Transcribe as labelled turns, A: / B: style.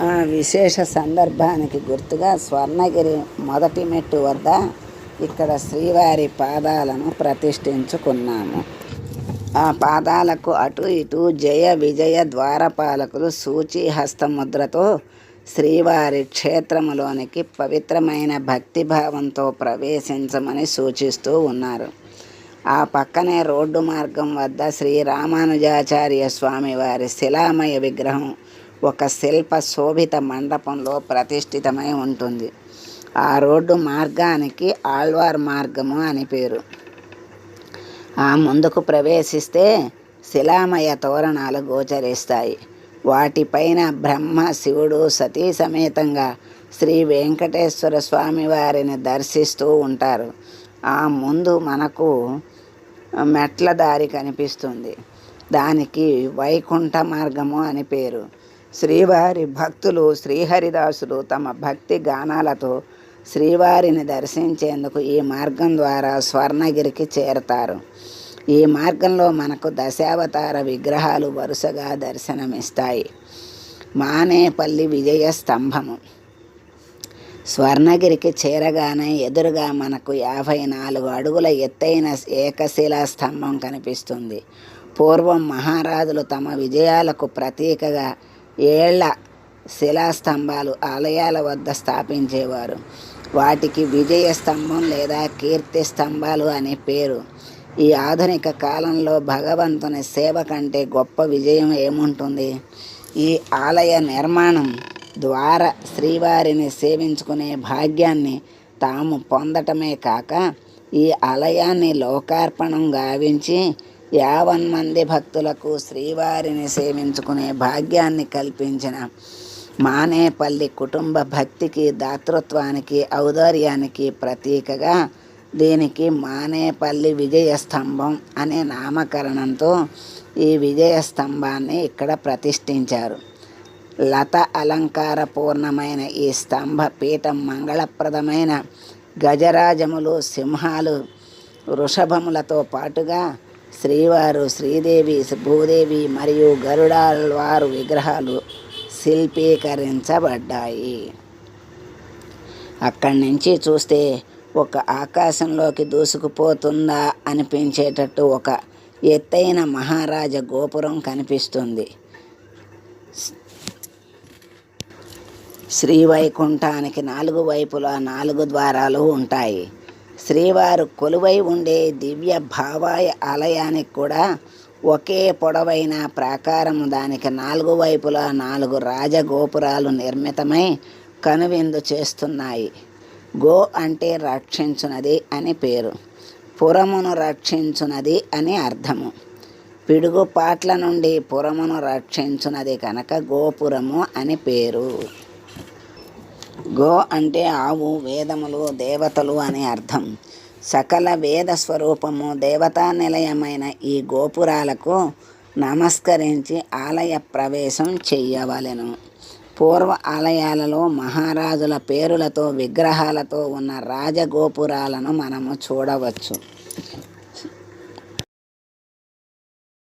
A: ఆ విశేష సందర్భానికి గుర్తుగా స్వర్ణగిరి మొదటి మెట్టు వద్ద ఇక్కడ శ్రీవారి పాదాలను ప్రతిష్ఠించుకున్నాము. ఆ పాదాలకు అటు ఇటు జయ విజయ ద్వారపాలకులు సూచి హస్తముద్రతో శ్రీవారి క్షేత్రములోనికి పవిత్రమైన భక్తిభావంతో ప్రవేశించమని సూచిస్తూ ఉన్నారు. ఆ పక్కనే రోడ్డు మార్గం వద్ద శ్రీ రామానుజాచార్య స్వామి వారి శిలామయ విగ్రహం ఒక శిల్ప శోభిత మండపంలో ప్రతిష్ఠితమై ఉంటుంది. ఆ రోడ్డు మార్గానికి ఆళ్వార్ మార్గము అని పేరు. ఆ ముందుకు ప్రవేశిస్తే శిలామయ తోరణాలు గోచరిస్తాయి. వాటిపైన బ్రహ్మ శివుడు సతీ సమేతంగా శ్రీ వెంకటేశ్వర స్వామి వారిని దర్శిస్తూ ఉంటారు. ఆ ముందు మనకు మెట్ల దారి కనిపిస్తుంది. దానికి వైకుంఠ మార్గము అని పేరు. శ్రీవారి భక్తులు శ్రీహరిదాసులు తమ భక్తి గానాలతో శ్రీవారిని దర్శించేందుకు ఈ మార్గం ద్వారా స్వర్ణగిరికి చేరతారు. ఈ మార్గంలో మనకు దశావతార విగ్రహాలు వరుసగా దర్శనమిస్తాయి. మానేపల్లి విజయ స్తంభము. స్వర్ణగిరికి చేరగానే ఎదురుగా మనకు యాభై నాలుగు అడుగుల ఎత్తైన ఏకశిలా స్తంభం కనిపిస్తుంది. పూర్వం మహారాజులు తమ విజయాలకు ప్రతీకగా ఏళ్ళ శిలాస్తంభాలు ఆలయాల వద్ద స్థాపించేవారు. వాటికి విజయ స్తంభం లేదా కీర్తి స్తంభాలు అనే పేరు. ఈ ఆధునిక కాలంలో భగవంతుని సేవ కంటే గొప్ప విజయం ఏముంటుంది? ఈ ఆలయ నిర్మాణం ద్వారా శ్రీవారిని సేవించుకునే భాగ్యాన్ని తాము పొందటమే కాక ఈ ఆలయాన్ని లోకార్పణం గావించి యావన్ మంది భక్తులకు శ్రీవారిని సేవించుకునే భాగ్యాన్ని కల్పించిన మానేపల్లి కుటుంబ భక్తికి దాతృత్వానికి ఔదార్యానికి ప్రతీకగా దీనికి మానేపల్లి విజయ స్తంభం అనే నామకరణంతో ఈ విజయ స్తంభాన్ని ఇక్కడ ప్రతిష్ఠించారు. లత అలంకార పూర్ణమైన ఈ స్తంభ పీఠం మంగళప్రదమైన గజరాజములు సింహాలు వృషభములతో పాటుగా శ్రీవారు శ్రీదేవి భూదేవి మరియు గరుడాల్వారు విగ్రహాలు శిల్పీకరించబడ్డాయి. అక్కడి నుంచి చూస్తే ఒక ఆకాశంలోకి దూసుకుపోతుందా అనిపించేటట్టు ఒక ఎత్తైన మహారాజ గోపురం కనిపిస్తుంది. శ్రీవైకుంఠానికి నాలుగు వైపులా నాలుగు ద్వారాలు ఉంటాయి. శ్రీవారు కొలువై ఉండే దివ్య భావాయ ఆలయానికి కూడా ఒకే పొడవైన ప్రాకారం దానికి నాలుగు వైపులా నాలుగు రాజగోపురాలు నిర్మితమై కనువిందు చేస్తున్నాయి. గో అంటే రక్షించునది అని పేరు. పురమును రక్షించునది అని అర్థము. పిడుగుపాట్ల నుండి పురమును రక్షించునది కనుక గోపురము అని పేరు. గో అంటే ఆవు వేదములు దేవతలు అని అర్థం. సకల వేద స్వరూపము దేవతా నిలయమైన ఈ గోపురాలకు నమస్కరించి ఆలయ ప్రవేశం చెయ్యవలెను పూర్వ ఆలయాలలో మహారాజుల పేరులతో విగ్రహాలతో ఉన్న రాజగోపురాలను మనము చూడవచ్చు.